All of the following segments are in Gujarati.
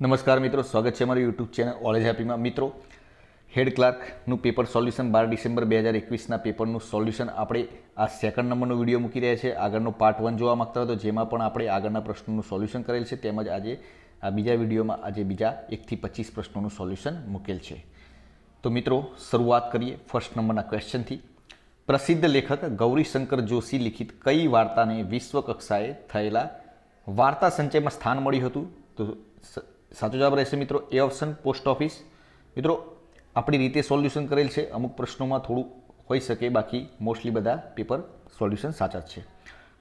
નમસ્કાર મિત્રો, સ્વાગત છે મારી યુટ્યુબ ચેનલ ઓલેજ હેપીમાં મિત્રો હેડ ક્લાર્કનું પેપર સોલ્યુશન બાર ડિસેમ્બર બે હજાર એકવીસના પેપરનું સોલ્યુશન આપણે આ સેકન્ડ નંબરનો વીડિયો મૂકી રહ્યા છે. આગળનો પાર્ટ વન જોવા માગતા હતા જેમાં પણ આપણે આગળના પ્રશ્નોનું સોલ્યુશન કરેલ છે. તેમજ આજે આ બીજા વિડીયોમાં આજે બીજા એકથી પચીસ પ્રશ્નોનું સોલ્યુશન મૂકેલ છે. તો મિત્રો, શરૂઆત કરીએ ફર્સ્ટ નંબરના ક્વેશ્ચનથી પ્રસિદ્ધ લેખક ગૌરીશંકર જોશી લિખિત કઈ વાર્તાને વિશ્વ કક્ષાએ થયેલા વાર્તા સંચયમાં સ્થાન મળ્યું હતું? તો સાચો જવાબ રહેશે મિત્રો એ ઓપ્શન, પોસ્ટ ઓફિસ. મિત્રો, આપણી રીતે સોલ્યુશન કરેલ છે. અમુક પ્રશ્નોમાં થોડું હોઈ શકે, બાકી મોસ્ટલી બધા પેપર સોલ્યુશન સાચા જ છે.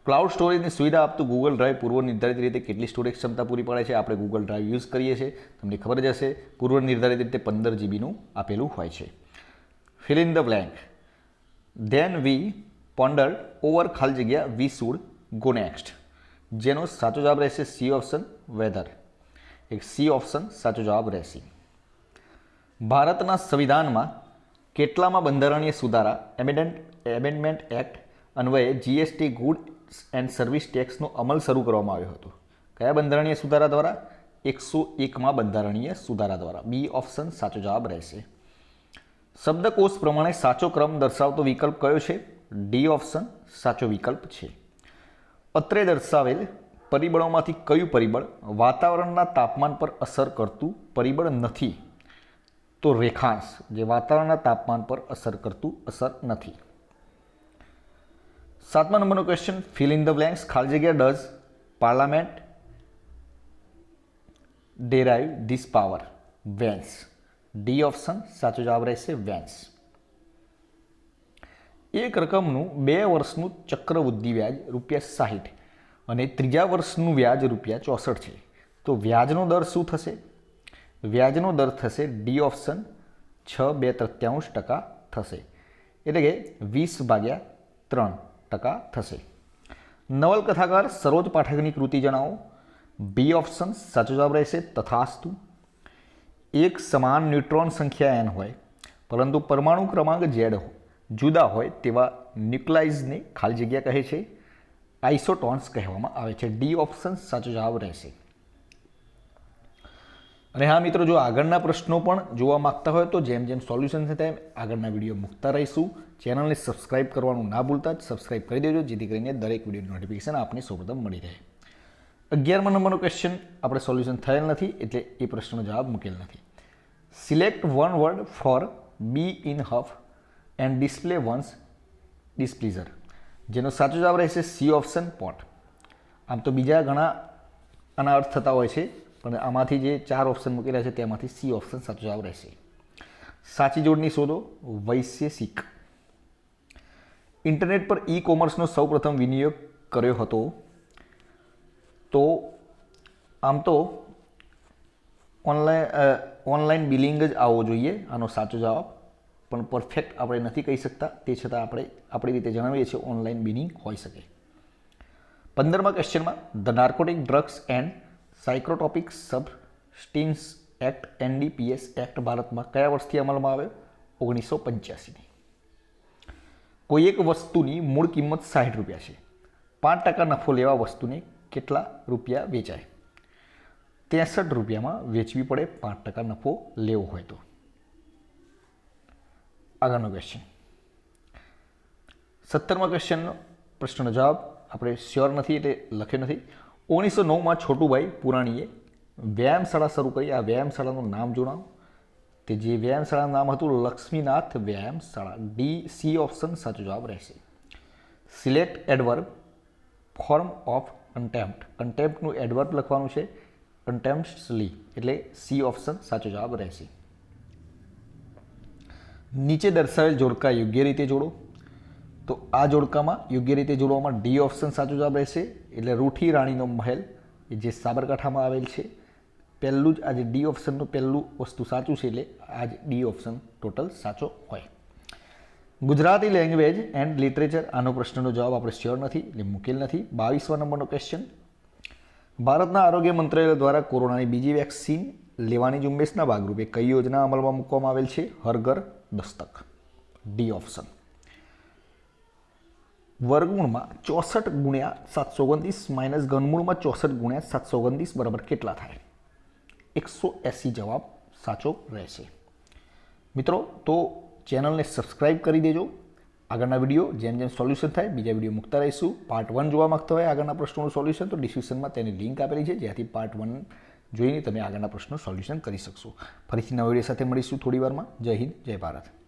ક્લાઉડ સ્ટોરેજની સુવિધા આપતું ગૂગલ ડ્રાઈવ પૂર્વ નિર્ધારિત રીતે કેટલી સ્ટોરેજ ક્ષમતા પૂરી પાડે છે, આપણે ગૂગલ ડ્રાઈવ યુઝ કરીએ છીએ. તમને ખબર જ હશે પૂર્વ નિર્ધારિત રીતે પંદર જીબીનું આપેલું હોય છે. Fill in the blank then we ponder over ખાલી જગ્યા વી શુડ ગો નેક્સ્ટ જેનો સાચો જવાબ રહેશે સી ઓપ્શન વેધર એક સી ઓપ્શન, સાચો જવાબ રહેશે. ભારતના સંવિધાનમાં કેટલામાં બંધારણીય સુધારા એમેડન્ટ એમેન્ડમેન્ટ એક્ટ અન્વયે જીએસટી ગુડ્સ એન્ડ સર્વિસ ટેક્સનો અમલ શરૂ કરવામાં આવ્યો હતો. કયા બંધારણીય સુધારા દ્વારા? એકસો એકમાં બંધારણીય સુધારા દ્વારા. બી ઓપ્શન, સાચો જવાબ રહેશે. શબ્દકોશ પ્રમાણે સાચો ક્રમ દર્શાવતો વિકલ્પ કયો છે? ડી ઓપ્શન, સાચો વિકલ્પ છે. અત્રે દર્શાવેલ પરિબળોમાંથી કયું પરિબળ વાતાવરણના તાપમાન પર અસર કરતું પરિબળ નથી? તો રેખાંશ, જે વાતાવરણના તાપમાન પર અસર કરતું અસર નથી. સાતમા નંબરનો question fill in the blanks ખાલી જગ્યા does parliament derive this power whence D option સાચો જવાબ રહેશે વેન્સ એક રકમનું બે વર્ષનું ચક્રવૃદ્ધિ વ્યાજ, રૂપિયા સાહીઠ. અને ત્રીજા વર્ષનું વ્યાજ રૂપિયા ચોસઠ છે. તો વ્યાજનો દર શું થશે? વ્યાજનો દર થશે ડી ઓપ્શન છ બે તત્યાંશ ટકા થશે. એટલે કે વીસ ભાગ્યા ત્રણ ટકા થશે. નવલકથાકાર સરોજ પાઠકની કૃતિ જણાવો. બી ઓપ્શન સાચો જવાબ રહેશે તથાસ્તુ. એક સમાન ન્યુટ્રોન સંખ્યા એન હોય, પરંતુ પરમાણુ ક્રમાંક ઝેડ જુદા હોય તેવા ન્યુક્લાઇઝને ખાલી જગ્યા કહે છે. આઇસોટોન્સ કહેવામાં આવે છે. ડી ઓપ્શન સાચો જવાબ રહેશે. અને હા, મિત્રો, જો આગળના પ્રશ્નો પણ જોવા માગતા હોય તો જેમ જેમ સોલ્યુશન થાય તેમ આગળના વીડિયો મૂકતા રહીશું. ચેનલને સબસ્ક્રાઇબ કરવાનું ના ભૂલતા જ સબસ્ક્રાઇબ કરી દેજો, જેથી કરીને દરેક વીડિયો નોટિફિકેશન આપને સૌપ્રથમ મળી રહે. અગિયારમા નંબરનો ક્વેશ્ચન આપણે સોલ્યુશન થયેલ નથી, એટલે એ પ્રશ્નનો જવાબ મૂકેલ નથી. Select one word for be in huff and display one's displeasure જેનો સાચો જવાબ રહેશે સી ઓપ્શન પોટ. આમ તો બીજા ઘણા આના અર્થ થતા હોય છે, પણ આમાંથી જે ચાર ઓપ્શન મૂકેલા છે, તેમાંથી સી ઓપ્શન સાચો જવાબ રહેશે. સાચી જોડની શોધો, વૈશ્ય વૈશ્યસિક ઇન્ટરનેટ પર ઈ કોમર્સનો સૌપ્રથમ વિનિયોગ કર્યો હતો. તો આમ તો ઓનલાઈન ઓનલાઈન બિલિંગ જ આવવો જોઈએ, આનો સાચો જવાબ પણ પરફેક્ટ આપણે નથી કહી શકતા. તે છતાં આપણે આપણી રીતે જણાવીએ છીએ ઓનલાઈન બિલિંગ હોઈ શકે. પંદરમા ક્વેશ્ચનમાં the narcotic drugs and psychotropic substance act NDPS act ભારતમાં કયા વર્ષથી અમલમાં આવ્યો ઓગણીસો પંચ્યાસીની. કોઈ એક વસ્તુની મૂળ કિંમત સાઠ રૂપિયા છે. પાંચ ટકા નફો લેવા વસ્તુને કેટલા રૂપિયા વેચાય? ત્રેસઠ રૂપિયામાં વેચવી પડે પાંચ ટકા નફો લેવો હોય તો. આગળનો ક્વેશ્ચન સત્તરમા ક્વેશ્ચનનો પ્રશ્નનો જવાબ આપણે શ્યોર નથી એટલે લખ્યો નથી. ઓગણીસો નવમાં છોટુભાઈ પુરાણીએ વ્યાયામશાળા શરૂ કરી. આ વ્યાયામશાળાનું નામ જણાવો. તે જે વ્યાયામશાળાનું નામ હતું, લક્ષ્મીનાથ વ્યાયામશાળા. ડી સી ઓપ્શન સાચો જવાબ રહેશે. Select adverb form of contempt કન્ટેમ્પ્ટનું adverb લખવાનું છે. કન્ટેમ્પ્ટલી એટલે સી ઓપ્શન સાચો જવાબ રહેશે. નીચે દર્શાવેલ જોડકા યોગ્ય રીતે જોડો. તો આ જોડકામાં યોગ્ય રીતે જોડવામાં ડી ઓપ્શન સાચો જવાબ રહેશે. એટલે રૂઠી રાણીનો મહેલ, એ જે સાબરકાંઠામાં આવેલ છે, પહેલું જ આજે ડી ઓપ્શનનું પહેલું વસ્તુ સાચું છે એટલે આજ ડી ઓપ્શન ટોટલ સાચો હોય. ગુજરાતી લેંગ્વેજ એન્ડ લિટરેચર, આનો પ્રશ્નનો જવાબ આપણે શ્યોર નથી એટલે મૂકેલ નથી. બાવીસમા નંબરનો ક્વેશ્ચન ભારતના આરોગ્ય મંત્રાલય દ્વારા કોરોનાની બીજી વેક્સિન લેવાની ઝુંબેશના ભાગરૂપે કઈ યોજના અમલમાં મૂકવામાં આવેલ છે? હરઘર દસ્તક ડી ઓપ્શન. વર્ગમૂળમાં ચોસઠ ગુણ્યા સાતસો ઓગણત્રીસ માઇનસ ઘનમૂળમાં ચોસઠ ગુણ્યા સાતસો ઓગણત્રીસ બરાબર કેટલા થાય? એકસો એંસી જવાબ સાચો રહેશે. મિત્રો, તો ચેનલને સબસ્ક્રાઈબ કરી દેજો. આગળના વીડિયો જેમ જેમ સોલ્યુશન થાય, બીજા વીડિયો મૂકતા રહીશું. પાર્ટ વન જોવા માંગતા હોય આગળના પ્રશ્નોનું સોલ્યુશન, તો ડિસ્ક્રિપ્શનમાં તેની લિંક આપેલી છે. જ્યાંથી પાર્ટ વન જોઈને તમે આગળના પ્રશ્નો સોલ્યુશન કરી શકશો. ફરીથી નવા સાથે મળીશું થોડી વારમાં. જય હિન્દ, જય ભારત.